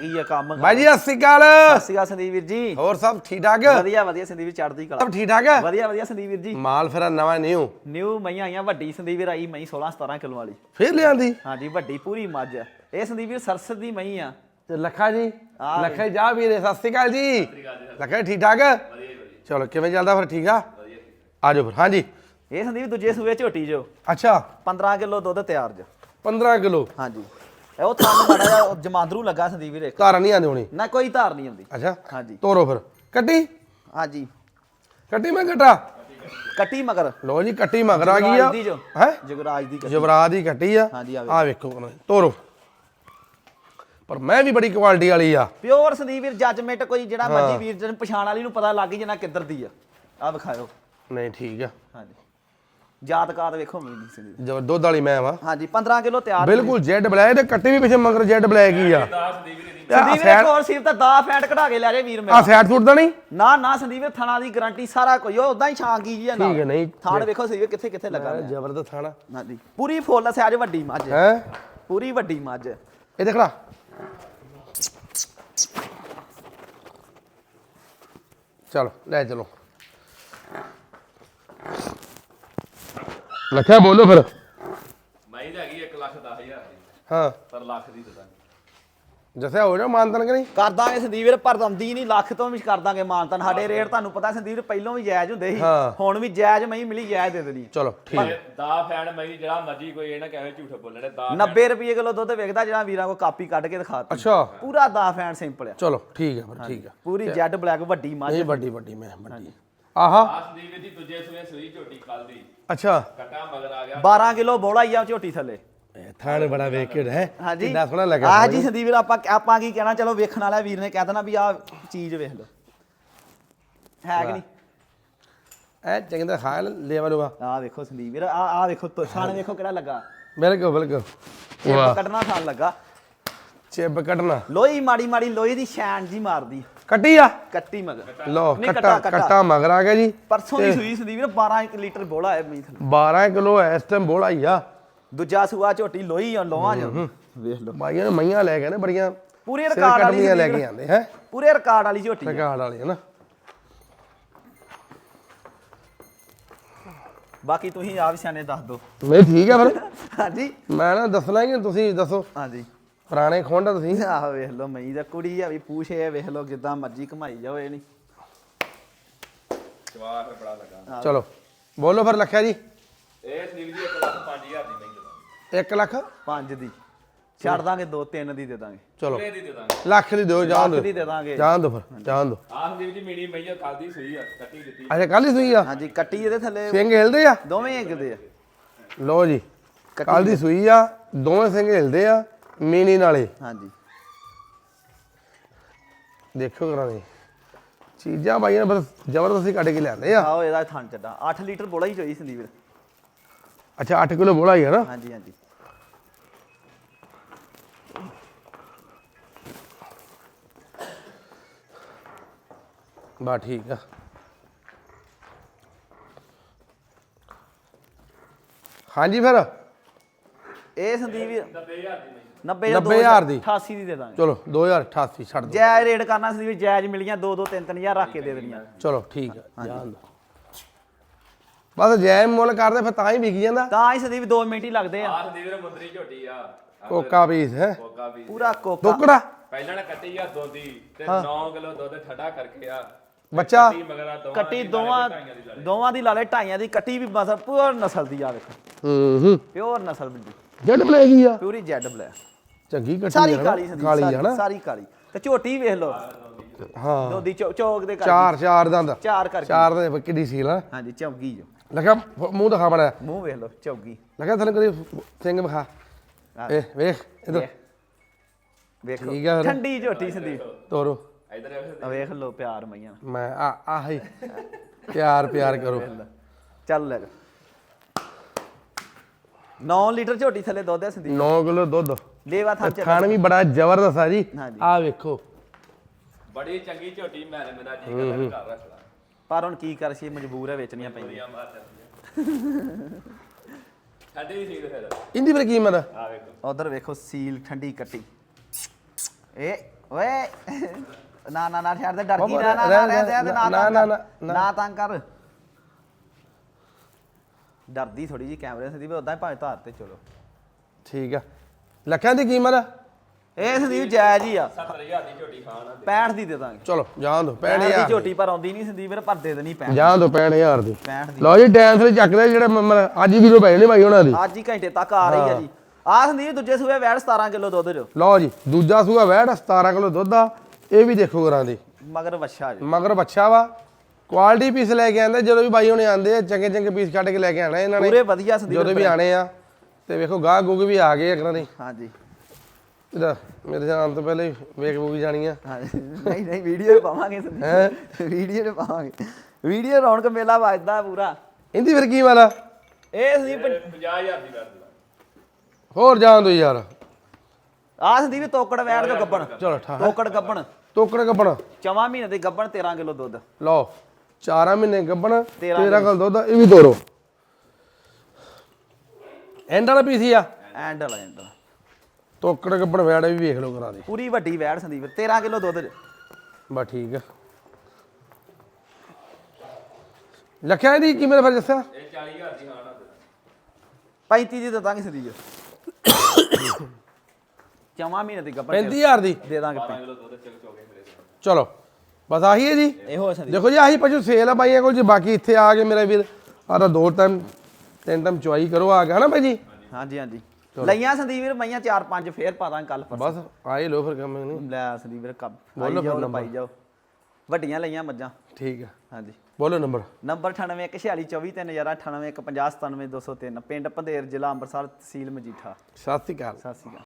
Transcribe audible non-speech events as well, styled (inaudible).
ਕੀ ਆ ਕੰਮ ਬਾਈ ਜੀ ਸਤਿ ਸ਼੍ਰੀ ਅਕਾਲ। ਸਤਿ ਸ਼੍ਰੀ ਅਕਾਲ ਸੰਦੀਪ ਵੀਰ ਜੀ। ਹੋਰ ਸਭ ਠੀਕ ਠਾਕ? ਵਧੀਆ ਵਧੀਆ ਸੰਦੀਪ ਵੀਰ ਚੜ੍ਹਦੀ ਕਲਾ। ਸਭ ਠੀਕ ਠਾਕ ਵਧੀਆ ਵਧੀਆ ਸੰਦੀਪ ਵੀਰ ਜੀ। ਮਾਲ ਫਿਰ ਨਵਾਂ ਨਿਊ ਨਿਊ ਮਈਆਂ ਆਈਆਂ ਵੱਡੀ ਸੰਦੀਪ ਵੀਰ ਆਈ ਮਈ 16 17 ਕਿਲੋ ਵਾਲੀ। ਫੇਰ ਲਿਆਂਦੀ? ਹਾਂਜੀ ਵੱਡੀ ਪੂਰੀ ਮੱਝ। ਇਹ ਸੰਦੀਪ ਵੀਰ ਸਰਸਤ ਦੀ ਮਈ ਆ। ਤੇ ਲੱਖਾ ਜੀ ਲੱਖਾ ਜੀ ਜਾ ਵੀਰੇ ਸਤਿ ਸ਼੍ਰੀ ਅਕਾਲ ਜੀ। ਲੱਖਾ ਠੀਕ ਠਾਕ ਚਲੋ ਕਿਵੇਂ ਚੱਲਦਾ ਫਿਰ ਠੀਕ ਆ? ਆ ਜਾਓ ਫਿਰ ਹਾਂਜੀ। ਇਹ ਸੰਦੀਪ ਦੂਜੇ ਸੂਏ ਝੋਟੀ ਜੋ। ਅੱਛਾ। 15 ਕਿਲੋ ਦੁੱਧ ਤਿਆਰ ਜੋ। 15 ਕਿਲੋ? ਹਾਂਜੀ। ਉਹ ਥਾਂ ਮਾੜਾ ਜਿਹਾ ਜਮਾਂਦਰੂ ਲੱਗਾ ਸੰਦੀਪ ਵੀਰ। ਧਾਰ ਨਹੀਂ ਆਂਦੀ ਹੋਣੀ। ਨਾ ਕੋਈ ਧਾਰ ਨਹੀਂ ਆਉਂਦੀ। ਅੱਛਾ ਹਾਂਜੀ। ਤੋਰੋ ਫਿਰ। ਕੱਟੀ? ਹਾਂਜੀ। ਕੱਟੀ ਮੈਂ ਘਟਾ? ਕੱਟੀ ਮਗਰ। ਲੋ ਜੀ ਕੱਟੀ ਮਗਰ ਆ ਗਈ ਆ। ਜੁਗਰਾਜ ਦੀ ਜੋ। ਹੈ? ਜਗਰਾਜ ਦੀ ਕੱਟੀ। ਜਵਰਾਜ ਦੀ ਕੱਟੀ ਆ। ਹਾਂਜੀ, ਆ ਵੇਖੋ। ਤੋਰੋ। ਪਰ ਮੈਂ ਵੀ ਬੜੀ ਕੁਆਲਿਟੀ ਵਾਲੀ ਆ। ਪਿਓਰ ਸੰਦੀਪ ਵੀਰ ਜੱਜਮੈਂਟ ਕੋਈ ਜਿਹੜਾ ਮਰਜ਼ੀ ਵੀਰ ਜਨ ਪਛਾਣ ਵਾਲੀ ਨੂੰ ਪਤਾ ਲੱਗ ਹੀ ਜਾਣਾ ਕਿੱਧਰ ਦੀ ਆ। ਆ ਵਿਖਾਇਓ। ਨਹੀਂ ਠੀਕ ਆ। ਹਾਂਜੀ। ਜਾਤ ਕਾਤ ਵੇਖੋ ਮੀਨੀ ਸੰਦੀਪ ਜੋ ਦੁੱਧ ਵਾਲੀ ਮੈਂ ਵਾ। ਹਾਂਜੀ 15 ਕਿਲੋ ਤਿਆਰ ਬਿਲਕੁਲ ਜੈਡ ਬਲੈਕ ਤੇ ਕੱਟੀ ਵੀ ਪਿੱਛੇ ਮਗਰ ਜੈਡ ਬਲੈਕ ਹੀ ਆ। ਸੰਦੀਪ ਇੱਕ ਹੋਰ ਸੀਰ ਤਾਂ ਦਾ ਫੈਂਟ ਕਢਾ ਕੇ ਲੈ ਜੇ ਵੀਰ ਆ ਮੇਰਾ ਸਾਈਡ ਸੁੱਟਦਾ ਨਹੀਂ? ਨਾ ਨਾ ਸੰਦੀਪ ਥਣਾ ਦੀ ਗਾਰੰਟੀ ਸਾਰਾ ਕੋਈ ਉਹ ਉਦਾਂ ਹੀ ਛਾਂ ਗਈ ਜੀ ਆ ਨਾਲ। ਠੀਕ ਹੈ, ਨਹੀਂ। ਥਾਣ ਵੇਖੋ ਵੀਰ ਕਿੱਥੇ ਕਿੱਥੇ ਲੱਗਾ ਹੋਇਆ। ਜ਼ਬਰਦਸਤ ਖਾਣਾ ਹਾਂਜੀ। ਪੂਰੀ ਫੁੱਲ ਸਾਈਜ਼ ਵੱਡੀ ਮੱਝ। ਹੈ। ਪੂਰੀ ਵੱਡੀ ਮੱਝ। ਇਹ ਦੇਖੜਾ ਚਲੋ ਲੈ ਚਲੋ। ਲੱਖਿਆ ਬੋਲੋ ਫਿਰ। ਮੈਂ ਤਾਂ ਹੈਗੀ 1 ਲੱਖ 10 ਹਜ਼ਾਰ ਦੀ। ਹਾਂ। ਪਰ ਲੱਖ ਦੀ ਦਦਾ ਜੱਸਿਆ ਹੋ ਜਾ ਮਾਨਤਨ ਕਿ ਨਹੀਂ? ਕਰ ਦਾਂਗੇ ਸੰਦੀਪ ਵੀਰ ਪਰ ਦਮਦੀ ਨਹੀਂ ਲੱਖ ਤੋਂ ਵੀ ਕਰ ਦਾਂਗੇ ਮਾਨਤਨ। ਸਾਡੇ ਰੇਟ ਤੁਹਾਨੂੰ ਪਤਾ ਸੰਦੀਪ ਵੀਰ ਪਹਿਲੋਂ ਵੀ ਜਾਇਜ਼ ਹੁੰਦੇ ਸੀ। ਹਾਂ। ਹੁਣ ਵੀ ਜਾਇਜ਼ ਮਈ ਮਿਲੀ ਜਾਇਜ਼ ਦੇ ਦੇਣੀ। ਚਲੋ ਠੀਕ। ਹੈ। ਦਾ ਫੈਨ ਮੈਂ ਜਿਹੜਾ ਮਰਜ਼ੀ ਕੋਈ ਇਹ ਨਾ ਕਹੇ ਝੂਠ ਬੋਲਣੇ ਦਾ 90 ਰੁਪਏ ਕਿਲੋ ਦੁੱਧ ਵਿਕਦਾ ਜਿਹੜਾ ਵੀਰਾਂ ਕੋ ਕਾਪੀ ਕੱਢ ਕੇ ਦਿਖਾਤੀ ਅੱਛਾ। ਪੂਰਾ ਦਾ ਫੈਨ ਸਿੰਪਲ ਆ। ਚਲੋ ਠੀਕ ਹੈ ਫਿਰ ਠੀਕ ਹੈ ਪੂਰੀ ਜੈਡ ਬਲੈਕ ਵੱਡੀ ਮੱਝ ਇਹ ਵੱਡੀ ਵੱਡੀ ਮੈਂ ਵੱਡੀ। ਆਹਾ। ਆਸ ਦੀ ਵੀ ਦੂਜੇ ਸੂਏ ਸੂਈ ਝੋਟੀ ਕੱਲ ਦੀ। ਅੱਛਾ। ਕਟਾ ਮਗਰ ਆ ਗਿਆ। 12 ਕਿਲੋ ਬੋਲਾ ਹੀ ਆ ਝੋਟੀ ਥੱਲੇ। ਇਹ ਥਾਣ ਬੜਾ ਵੇਖ ਕੇ ਹੈ। ਹਾਂਜੀ। ਕਿੰਨਾ ਸੋਹਣਾ ਲੱਗਾ ਆ ਜੀ ਸੰਦੀਪ ਵੀਰ ਆਪਾਂ ਆਪਾਂ ਕੀ ਕਹਿਣਾ ਚਲੋ ਵੇਖਣ ਵਾਲਾ ਵੀਰ ਨੇ ਕਹਿ ਦੇਣਾ ਵੀ ਆਹ ਚੀਜ਼ ਵੇਖ ਲਓ। ਹੈ ਕਿ ਨਹੀਂ? ਐ ਚੰਗਾ ਖਾ ਲੈਵਾ ਲੂਆ। ਆਹ ਵੇਖੋ ਸੰਦੀਪ ਵੀਰ ਆ ਆ ਵੇਖੋ ਸਾਣੇ ਵੇਖੋ ਕਿਹੜਾ ਲੱਗਾ। ਬਿਲਕੁਲ ਬਿਲਕੁਲ। ਇਹ ਵਾਹ। ਕੱਢਣਾ ਥਾਂ ਲੱਗਾ। ਚਿੱਬ ਕੱਢਣਾ। ਲੋਹੀ ਮਾੜੀ ਮਾੜੀ ਲੋਹੇ ਦੀ ਸ਼ੈਨ ਜੀ ਮਾਰਦੀ। ਕੱਟੀ ਆ? ਕੱਟੀ ਮਗਰ। ਲੋ ਨਹੀਂ, ਕੱਟਾ ਕੱਟਾ, ਕੱਟਾ। ਕੱਟਾ ਮਗਰ ਆ ਗਿਆ ਜੀ। ਪਰਸੋਂ ਦੀ ਸੂਈ ਸੰਦੀਪ ਵੀਰ 12 ਇੱਕ ਲੀਟਰ ਬੋਲਾ ਹੈ ਮੀਂਹ ਥੱਲੇ। 12 ਕਿਲੋ ਇਸ ਟਾਈਮ ਬੋਲਾ ਹੀ ਆ। ਦੂਜਾ ਸੂਆ ਝੋਟੀ ਲੋਹੀ ਆ ਲੋਹਾਂ ਜਾਂ ਵੇਖ ਲਓ। ਬਾਈਆਂ ਨੇ ਮਈਆਂ ਲੈ ਕੇ ਨੇ ਬੜੀਆਂ ਪੂਰੇ ਸਿਰ ਰਿਕਾਰਡ ਵਾਲੀ ਲੈ ਕੇ ਆਂਦੇ ਹੈ? ਪੂਰੇ ਰਿਕਾਰਡ ਵਾਲੀ ਝੋਟੀ ਆ। ਰਿਕਾਰਡ ਵਾਲੀ ਹੈ ਨਾ। ਬਾਕੀ ਤੁਸੀਂ ਆਪ ਸਿਆਣੇ ਦੱਸ ਦਿਓ। ਨਹੀਂ ਠੀਕ ਹੈ ਫਿਰ। (laughs) ਹਾਂਜੀ। ਮੈਂ ਨਾ ਦੱਸਣਾ ਹੀ ਤੁਸੀਂ ਦੱਸੋ। ਹਾਂਜੀ। ਪੁਰਾਣੇ ਖੋਂਡਾ ਤੁਸੀਂ? ਆਹ ਵੇਖ ਲਓ ਮਈ ਦਾ ਕੁੜੀ ਆ ਵੀ ਪੂਛੇ ਵੇਖ ਲਓ ਜਿੱਦਾਂ ਮਰਜ਼ੀ ਕਮਾਈ ਜਾਓ ਇਹ ਨਹੀਂ ਜਵਾਰ ਫਿਰ ਬੜਾ ਲੱਗਾ। ਚਲੋ ਬੋਲੋ ਫਿਰ ਲੱਖਿਆ ਜੀ। ਇਹ ਸਨੀਲ ਜੀ 1 ਲੱਖ 5000 ਦੀ ਮੈਂ ਦਦਾ 1 ਲੱਖ? ਪੰਜ ਦੀ। ਛੱਡ ਦਾਂਗੇ ਦੋ ਤਿੰਨ ਦੀ ਦੇ ਦਾਂਗੇ। ਚਲੋ। ਦੀ ਦੇ ਦਾਂਗੇ? ਲੱਖ ਦੀ ਦਿਓ ਜਾਣ ਲੱਖ ਦੀ ਦਿਓ। ਦੇ ਦਾਂਗੇ। ਜਾਣ ਦਿਓ ਫਿਰ ਜਾਣ ਦਿਓ। ਆਹ ਸੰਦੀਪ ਜੀ ਮੀਣੀ ਮਈਆ ਕੱਲ ਦੀ ਸੂਈ ਆ ਕੱਟੀ ਦਿੱਤੀ। ਅੱਛਾ ਕੱਲ ਹੀ ਸੂਈ ਆ? ਹਾਂਜੀ ਕੱਟੀ ਇਹਦੇ ਥੱਲੇ। ਸਿੰਘ ਹਿਲਦੇ ਆ? ਦੋਵੇਂ ਇੱਕ ਦੇ ਆ। ਲੋ ਜੀ ਕੱਲ ਦੀ ਸੂਈ ਆ ਦੋਵੇਂ ਸਿੰਘ ਹਿਲਦੇ ਆ। ਮੀਨੀ ਨਾਲੇ। ਹਾਂਜੀ। ਦੇਖੋ ਕਰਾਂਗੇ ਚੀਜ਼ਾਂ ਬਾਈਆਂ ਬਸ ਜ਼ਬਰਦਸਤੀ ਕੱਢ ਕੇ ਲਿਆਂਦੇ ਆ। ਆਓ ਇਹਦਾ ਥਣ ਚੱਡਾ। 8 ਲੀਟਰ ਬੋਲਾ ਹੀ ਚੋਈ ਸੰਦੀਪ। ਅੱਛਾ 8 ਕਿਲੋ ਬੋਲਾ ਹੀ ਹੈ ਨਾ? ਹਾਂਜੀ ਹਾਂਜੀ। ਬਾ ਠੀਕ ਆ। ਹਾਂਜੀ ਫਿਰ। ਇਹ ਸੰਦੀਪ ਵੀਰ 90 90000 ਦੀ। 88 ਦੀ। ਦੇ ਦਾਂਗੇ। ਚਲੋ 2088 ਛੱਡ ਦਿਓ। ਜਾਇਜ਼ ਰੇਟ ਕਰਨਾ ਸੰਦੀਪ ਜਾਇਜ਼ ਮਿਲੀਆਂ 2 2 3 3000 ਰੱਖ ਕੇ ਦੇ ਦੇਣੀਆਂ। ਚਲੋ ਠੀਕ ਆ ਜਾਣ ਦਿਓ। ਬਸ ਜੈ ਮੁੱਲ ਕਰਦੇ ਫਿਰ ਤਾਂ ਹੀ ਵਿਕ ਜਾਂਦਾ। ਤਾਂ ਹੀ ਸੰਦੀਪ 2 ਮਿੰਟ ਹੀ ਲੱਗਦੇ ਆ। ਆਹ ਸੰਦੀਪ ਵੀਰ ਮੁੰਦਰੀ ਝੋਟੀ ਆ। ਕੋਕਾ ਪੀਸ ਹੈ? ਕੋਕਾ ਪੂਰਾ ਕੋਕਾ। ਟੁਕੜਾ ਪਹਿਲਾਂ ਨਾ ਕੱਟੀ ਆ ਦੋਦੀ ਤੇ 9 ਕਿਲੋ ਦੁੱਧ ਠੱਡਾ ਕਰਕੇ ਆ। ਬੱਚਾ। ਕੱਟੀ ਦੋਵਾਂ ਦੀ ਦੋਵਾਂ ਦੀ ਦੀ ਲਾਲੇ ਢਾਈਆਂ ਦੀ ਕੱਟੀ ਵੀ ਮਸਲ ਪਿਓਰ ਨਸਲ ਦੀ ਆ ਵੇਖੋ ਹੂੰ ਹੂੰ। ਪਿਓਰ ਨਸਲ ਦੀ ਜੱਟ ਬਲੇਗੀ ਆ। Purely jet black. ਚੰਗੀ ਕੱਟੀ ਸਾਰੀ ਕਾਲੀ ਸੰਦੀਪ ਕਾਲੀ ਸਾਰੀ- ਨਾ। ਸਾਰੀ ਕਾਲੀ। ਤੇ ਝੋਟੀ ਵੇਖ ਲਓ। ਹਾਂ। ਦੋਦੀ ਚੌ- ਚੌਕ ਦੇ ਕਰ ਚਾਰ ਚਾਰ ਦੰਦ। ਚਾਰ ਕਰਕੇ। ਚਾਰ ਦੇ ਕਿੱਡੀ ਸੀਲ ਆ। ਹਾਂਜੀ ਚੌਗੀ ਜੋ। ਲਗਾ ਮੂੰਹ ਦਿਖਾ ਬੜਾ ਮੂੰਹ ਵੇਖ ਲਓ ਚੌਗੀ ਲਗਾ ਥੱਲੇ ਕਰੀ ਸਿੰਘ ਵਿਖਾ। ਆਹ, ਇਹ ਵੇਖ ਇਧਰ। ਵੇਖੋ। ਠੀਕ ਆ ਫਿਰ। ਠੰਡੀ ਝੋਟੀ ਸੰਦੀਪ। ਤੋਰੋ। ਇੱਧਰ ਵੇਖ। ਆ ਵੇਖ ਲਓ ਪਿਆਰ ਮਈਆਂ। ਮੈਂ ਆ ਆਹੀ। ਪਿਆਰ ਪਿਆਰ ਕਰੋ। ਚੱਲ ਲੈ 9 ਲੀਟਰ ਝੋਟੀ ਥੱਲੇ ਦੁੱਧ ਹੈ ਸੰਦੀਪ। 9 ਕਿਲੋ ਦੁੱਧ। ਲੇਵਾ ਥਾਂ ਤੇ ਖਾਣ ਵੀ ਬੜਾ ਜ਼ਬਰਦਸਤ ਆ ਜੀ। ਹਾਂਜੀ। ਆ ਵੇਖੋ। ਬੜੀ ਚੰਗੀ ਝੋਟੀ ਮੈਂ ਮੇਰਾ ਜੀ ਕਰਦਾ ਘਰ ਰੱਖ ਲਾ ਪਰ ਹੁਣ ਕੀ ਕਰ ਸੀ ਮਜਬੂਰ ਹੈ ਵੇਚਣੀਆਂ ਪੈਂਦੀਆਂ। ਮਾਰ ਜਾਂਦੀ ਸਾਡੇ ਹੀ ਸੀ ਫਿਰ। ਇੰਦੀ ਫਿਰ ਕੀਮਤ? ਆ ਵੇਖੋ। ਉਧਰ ਵੇਖੋ ਸੀਲ ਠੰਡੀ ਕੱਟੀ। ਇਹ ਓਏ। ਨਾ ਨਾ ਨਾ ਛੱਡ ਦੇ ਡਰ ਗਈ ਨਾ ਨਾ ਰਹਿਣ ਨਾ ਰਹਿਣ ਦੇ ਦੇ, ਨਾ ਨਾ, ਨਾ ਨਾ, ਨਾ ਤੰਗ ਕਰ। ਡਰਦੀ ਥੋੜੀ ਜੀ ਕੈਮਰੇ ਸੰਦੀਪ ਉਦਾਂ ਹੀ ਭਾਵੇਂ ਧਾਰ ਤੇ ਚਲੋ। ਠੀਕ ਆ। ਲੱਖਾਂ ਦੀ ਕੀਮਤ? ਆ? ਇਹ ਸੰਦੀਪ ਜਾਇਜ਼ ਹੀ ਆ। 70000 ਦੀ ਝੋਟੀ ਖਾਣ ਆ। 65 ਦੀ ਦੇ ਦਾਂਗੇ। ਚਲੋ ਜਾਣ ਦੋ 65 ਦੀ। 65000 ਝੋਟੀ ਪਰ ਆਉਂਦੀ ਨਹੀਂ ਸੰਦੀਪ ਵੀਰ ਪਰ ਦੇ ਦੇਣੀ 65 ਜਾਣ ਦੋ 65000 ਦੀ। 65 ਦੀ। ਲਓ ਜੀ ਡੈਂਸ ਦੇ ਚੱਕਦੇ ਜਿਹੜੇ ਮ- ਮ- ਅੱਜ ਹੀ ਵੀਰੋ ਪੈ ਜਾਣੇ ਭਾਈ ਉਹਨਾਂ ਦੀ। ਅੱਜ ਹੀ ਘੰਟੇ ਤੱਕ ਆ ਰਹੀ ਆ ਜੀ। ਆ ਸੰਦੀਪ ਦੂਜੇ ਸੂਏ ਵੈੜ 17 ਕਿਲੋ ਦੁੱਧ ਜੋ ਲਓ ਜੀ ਦੂਜਾ ਸੂਆ ਵੈੜ 17 ਕਿਲੋ ਦੁੱਧ ਆ। ਇਹ ਵੀ ਦੇਖੋ ਕਰਾਂ ਦੀ। ਮਗਰ ਵੱਛਾ ਜੀ। ਮਗਰ ਬੱਚਾ ਵਾ। ਕੁਆਲਿਟੀ ਪੀਸ ਲੈ ਕੇ ਆਂਦੇ ਜਦੋਂ ਵੀ ਬਾਈ ਹੁਣੇ ਆਂਦੇ ਆ ਚੰਗੇ ਚੰਗੇ ਪੀਸ ਕੱਢ ਕੇ ਲੈ ਕੇ ਆਣਾ ਇਹਨਾਂ ਨੇ। ਪੂਰੇ ਵਧੀਆ ਸੰਦੀਪ ਜਦੋਂ ਵੀ ਆਣੇ ਆ। ਤੇ ਵੇਖੋ ਗਾਹ ਗੁੱਗ ਵੀ ਆ ਗਏ ਇਹਨਾਂ ਦੇ ਹਾਂਜੀ। ਇਹਦਾ ਮੇਰੇ ਜਾਣ ਤੋਂ ਪਹਿਲੇ ਹੀ ਵੇਖ ਬੂਗੀ ਜਾਣੀ ਆ। ਹਾਂਜੀ। ਨਹੀਂ ਨਹੀਂ ਵੀਡੀਓ ਪਾਵਾਂਗੇ ਸੰਦੀਪ। ਵੀਡੀਓ ਪਾਵਾਂਗੇ। ਵੀਡੀਓ ਰੌਣਕ ਮੇਲਾ ਵੱਜਦਾ ਪੂਰਾ। ਇਹਦੀ ਫਿਰ ਕੀ ਵਾਲਾ? ਇਹ ਸੰਦੀਪ 50000 ਦੀ ਕਰ ਦਿੰਦਾ ਹੋਰ ਜਾਣ ਦੋ ਯਾਰ। ਆ ਸੰਦੀਪ ਤੋਕੜ ਵੈੜ ਜੋ ਗੱਬਣ। ਚਲੋ ਠਾ ਤੋਕੜ ਗੱਬਣ। ਟੋਕੜ ਕੱਪਣ ਚਵਾਂ ਮਹੀਨੇ ਦੇ ਗੱਬਣ 13 ਕਿਲੋ ਦੁੱਧ। ਲਓ। 4 ਮਹੀਨੇ ਗੱਬਣ ਤੇਰਾਂ 13 ਕਿਲੋ ਦੁੱਧ ਇਹ ਵੀ ਤੋਰੋ ਐਂਡ ਵਾਲਾ ਪੀਸ ਹੀ ਆ। ਐਂਡ ਵਾਲਾ ਐਂਡ ਵਾਲਾ। ਟੋਕੜ ਕੱਪਣ ਵੈੜ ਵੀ ਵੇਖ ਲਓ ਕਰਾਂ ਦੀ। ਪੂਰੀ ਵੱਡੀ ਵੈੜ ਸੰਦੀਪ 13 ਕਿਲੋ ਦੁੱਧ। ਬਸ ਠੀਕ ਆ। ਲੱਖਿਆ ਇਹਦੀ ਕਿਵੇਂ ਫਿਰ ਦੱਸਿਆ? ਇਹ 40000 ਦੀ ਆ 35 ਦੀ ਦੇ ਦਾਂਗੇ ਸੰਦੀਪ (coughs) ਚਵਾਂ ਮਹੀਨੇ ਦੀ ਗੱਬਣ 35000 ਦੀ। ਦੇ ਦਾਂਗੇ 12 ਕਿਲੋ ਦੁੱਧ ਚੁੱਕ ਚੋਕੇ ਮੇਰੇ ਕੋਲ ਚਲੋ। ਬਸ ਆਹੀ ਹੈ ਜੀ। ਇਹੋ ਸੰਦੀਪ ਦੇਖੋ ਜੀ ਆਹੀ ਪਸ਼ੂ ਸੇਲ ਆ ਬਾਈਆਂ ਕੋਲ ਜੀ ਬਾਕੀ ਇੱਥੇ ਆ ਕੇ ਮੇਰਾ ਵੀਰ। ਆ ਤਾਂ ਦੋ ਟਾਈਮ ਤਿੰਨ ਟਾਈਮ ਚੁਆਈ ਕਰੋ ਆ ਗਿਆ ਨਾ ਭਾਈ ਜੀ? ਹਾਂਜੀ ਹਾਂਜੀ। ਲਈਆਂ ਸੰਦੀਪ ਵੀਰ ਮਈਆਂ 4-5 ਫੇਰ ਪਾ ਦਾਂਗੇ ਕੱਲ ਬਸ ਆਏ ਲੋ ਫਿਰ ਕੰਮ ਨਹੀਂ ਲੈ ਸੰਦੀਪ ਵੀਰ ਕੱਪ ਬੋਲੋ ਫਿਰ। ਪਾਈ ਜਾਓ। ਵੱਡੀਆਂ ਲਈਆਂ ਮੱਝਾਂ। ਠੀਕ ਆ ਹਾਂਜੀ। ਬੋਲੋ ਨੰਬਰ। ਨੰਬਰ 9816243098 15097 203 ਪਿੰਡ ਪੰਧੇਰ ਜ਼ਿਲ੍ਹਾ ਅੰਮ੍ਰਿਤਸਰ ਤਹਿਸੀਲ ਮਜੀਠਾ। ਸਤਿ ਸ਼੍ਰੀ ਅਕਾਲ। ਸਤਿ ਸ਼੍ਰੀ ਅਕਾਲ।